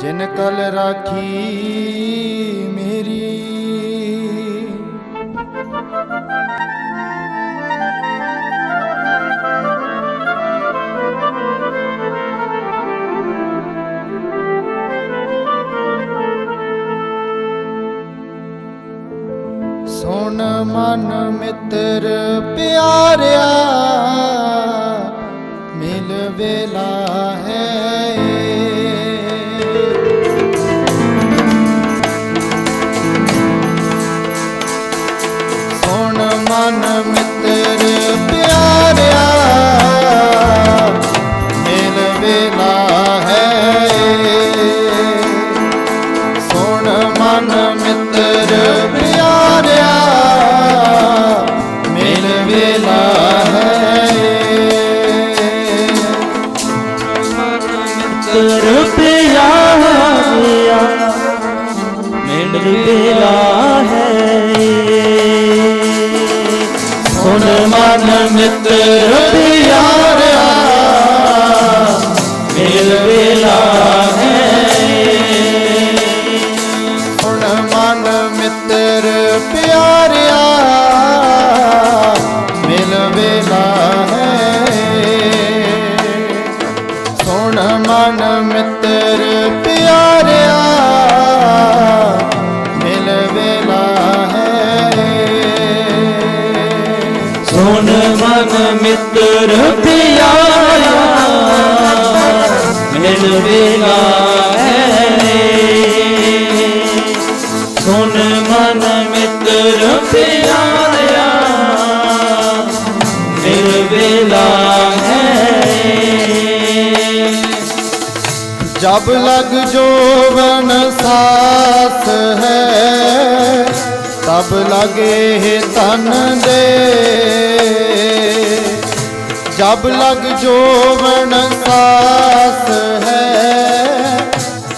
ਜਿਨ ਕਲ ਰਾਖੀ ਮੇਰੀ। ਸੁਣ ਮਨ ਮਿੱਤਰ ਪਿਆਰਿਆ ਮਿਲ ਵੇਲਾ ਮਨ ਮਿਲ ਵੇਲਾ ਹੈ ਸੁਣ ਮਨ ਮਿੱਤਰ ਪਿਆਰਿਆ ਮਿਲ ਹੈ। ਜਬ ਲਗ ਜੋਵਨ ਸਾਥ ਹੈ, ਤਬ ਲਗੇ ਤਨ ਦੇ। ਜਬ ਲਗ ਜੋਵਨ ਸਾਸ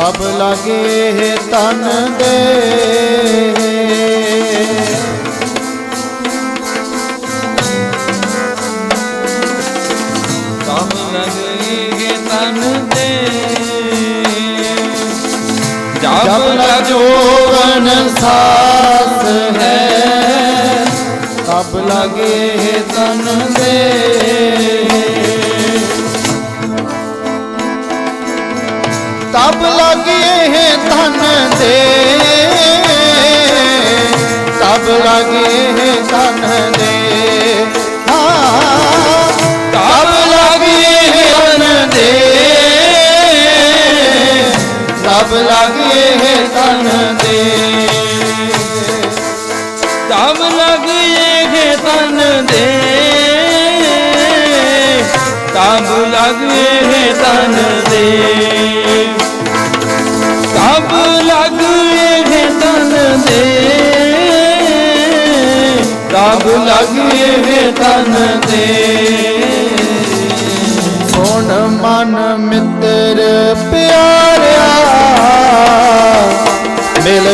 ਤਬ ਲਗੇ ਤਨ ਦੇ। ਜਬ ਲਗ ਜੋਵਨ ਸਾਸ ਹੈ। ਤਬ ਲਗੇ ਤਨ ਦੇ। ਲਗੇ ਤਨ ਦੇ। ਤਬ ਲਗੇ ਤਨ ਦੇ। ਤਬ ਲਗੇ ਤਨ ਦੇ ਸੁਣ ਮਨ ਮਿੱਤਰ ਪਿਆਰਿਆ? ਮਿਲ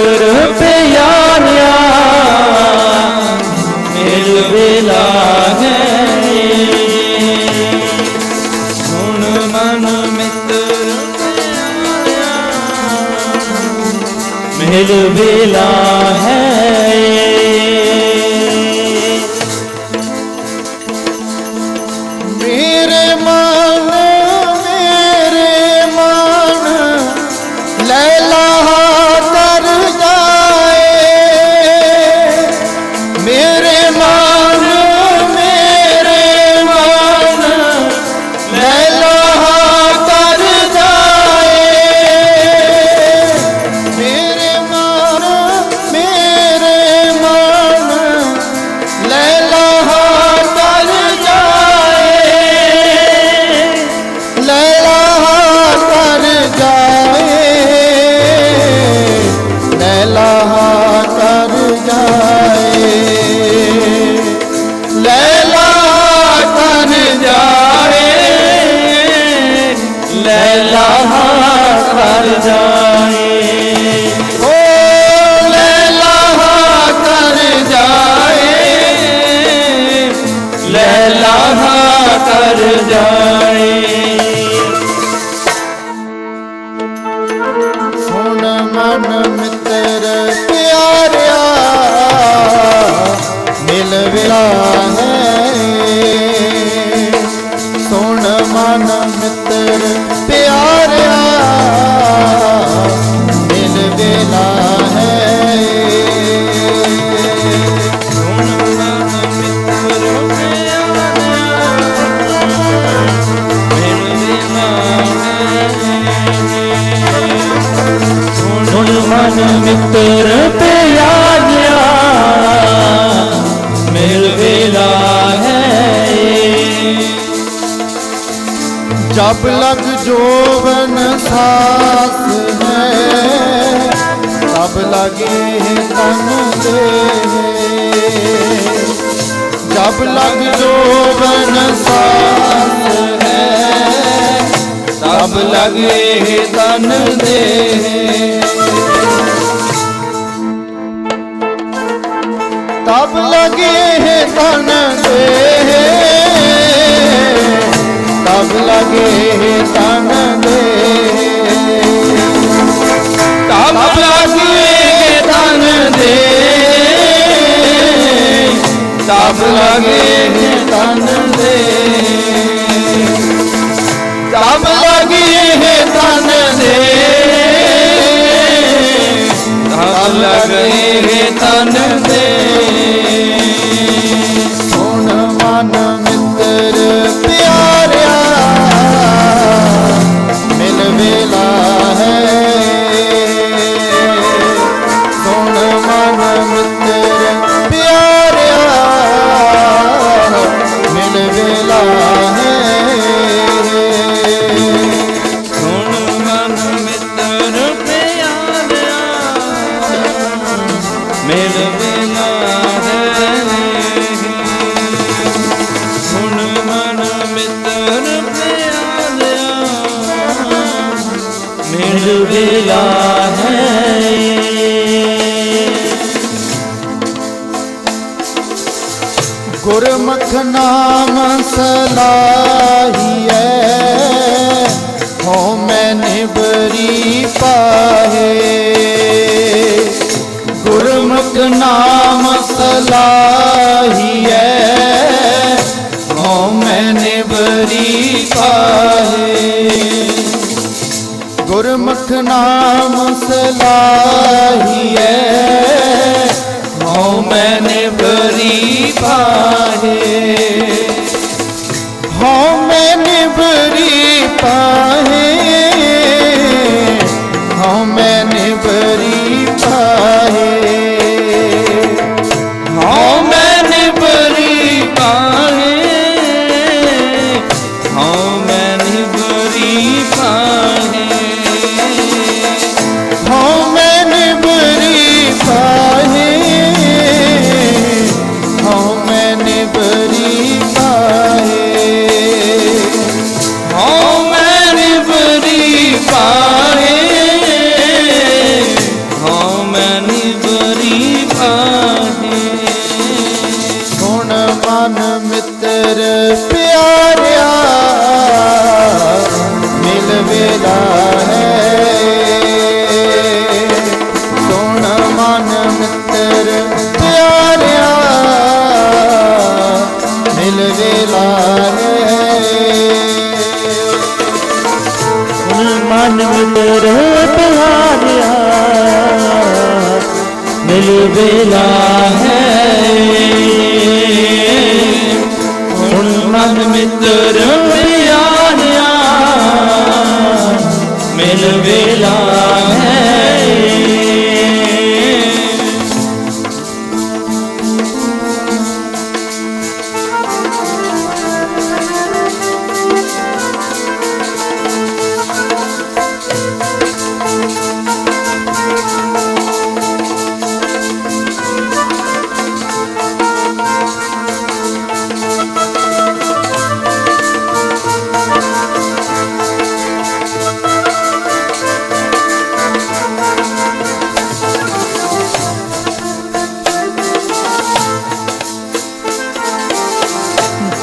ਮਿੱਤਰ ਪਿਆਰਿਆ ਮਿਲ ਵੇਲਾ ਹੈ ਹੁਣ ਮਨ ਮਿੱਤਰ ਪਿਆਰਿਆ ਮਿਲ ਵੇਲਾ ਲੈਲਾ ਕਰ ਜਾਏ ਓ ਲੈਲਾ ਕਰ ਜਾਏ ਲੈਲਾ ਕਰ ਜਾਏ ਤਨ ਦੇ ਜਬ ਲਗ ਜੋਵਨ ਸਾਸ ਹੈ ਤਬ ਲਗੇ ਤਨ ਦੇ ਤਬ ਲਗੇ ਤਨ ਦੇ ਤਬ ਲਗੇ ਤਨ ਦੇ ਤਬ ਲਗੇ ਦੇ ਤਬ ਲਗੇ ਤਨ ਦੇ ਤਬ ਲਗੇ ਤਨ ਦੇ ਤਬ ਲਗੇ ਤਨ ਦੇ ਨਾਮ ਸਲਾਹੀਐ। ਹੋ ਮੈਂ ਨਿਬਰੀ ਪਾਹੇ ਗੁਰਮੁਖ ਨਾਮ ਸਲਾਹੀਐ। ਹਉ ਮੈਂ ਨਿਬਰੀ ਪਾਹੇ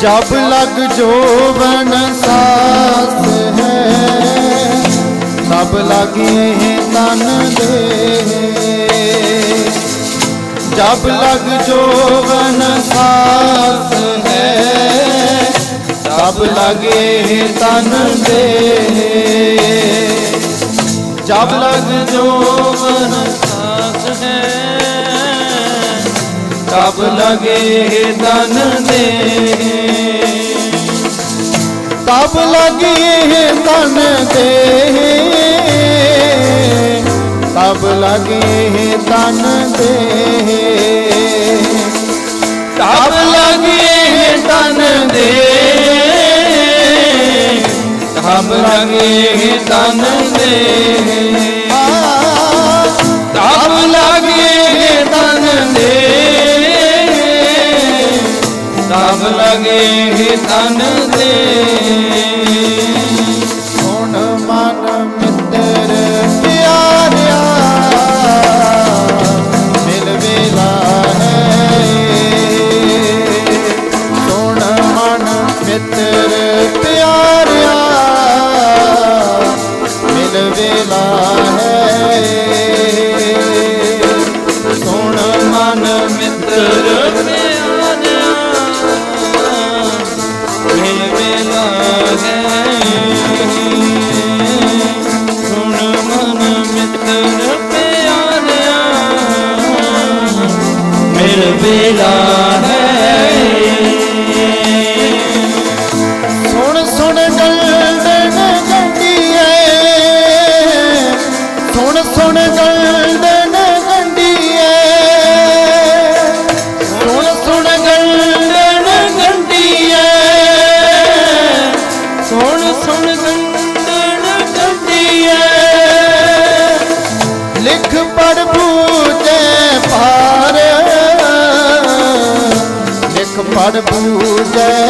जब लग जोवन सास है तब लगे तन दे जब लग जोवन सास है तब लगे तन दे जब लग जोवन ਸਭ ਲਗੇ ਦਨ ਦੇ ਸਭ ਲਗੇ ਦਨ ਦੇ। ਸਭ ਲਗੇ ਦਨ ਦੇ। ਸਭ ਲਗੇ ਦਨ ਦੇ। ਸਭ ਲਗੇ ਦਨ ਦੇ। ਲਗੇ ਤਨ ਦੇ। ਸੁਣ ਸੁਣ ਗਲਦਨ ਗੰਡੀਏ ਸੁਣ ਸੁਣ ਗਲਦਨ ਗੰਡੀਏ ਸੁਣ ਸੁਣ ਗਲਦਨ ਗੰਡੀਏ ਸੁਣ ਸੁਣ ਗੰਡਣ ਗੰਡੀਏ ਲਿਖ ਪੜ ਬੂਝੇ ਪਾਰ ਲਿਖ ਪੜ ਬੂਝੇ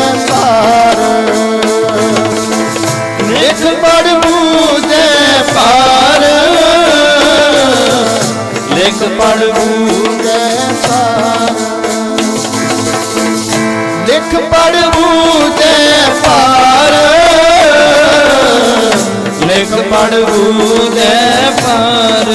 ਲਿਖ ਪੜ ਲਿਖ ਪੜ ਬੂਝੇ ਪਾਰ ਲਿਖ ਪੜ ਬੂਝੇ ਪਾਰ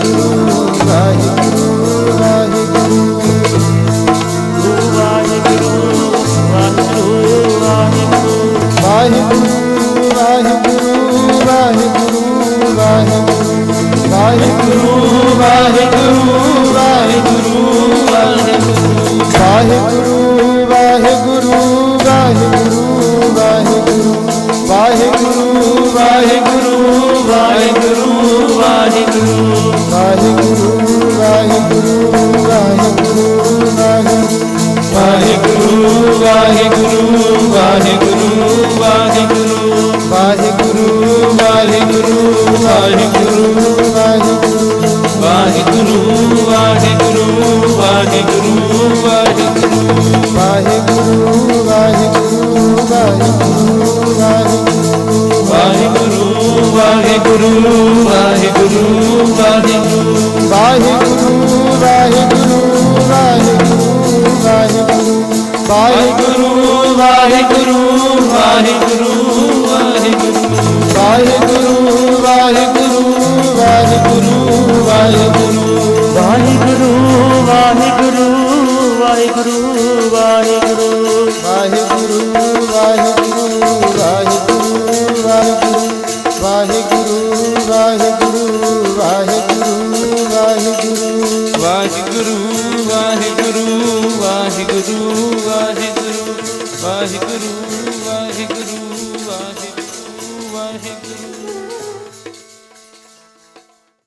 Gaya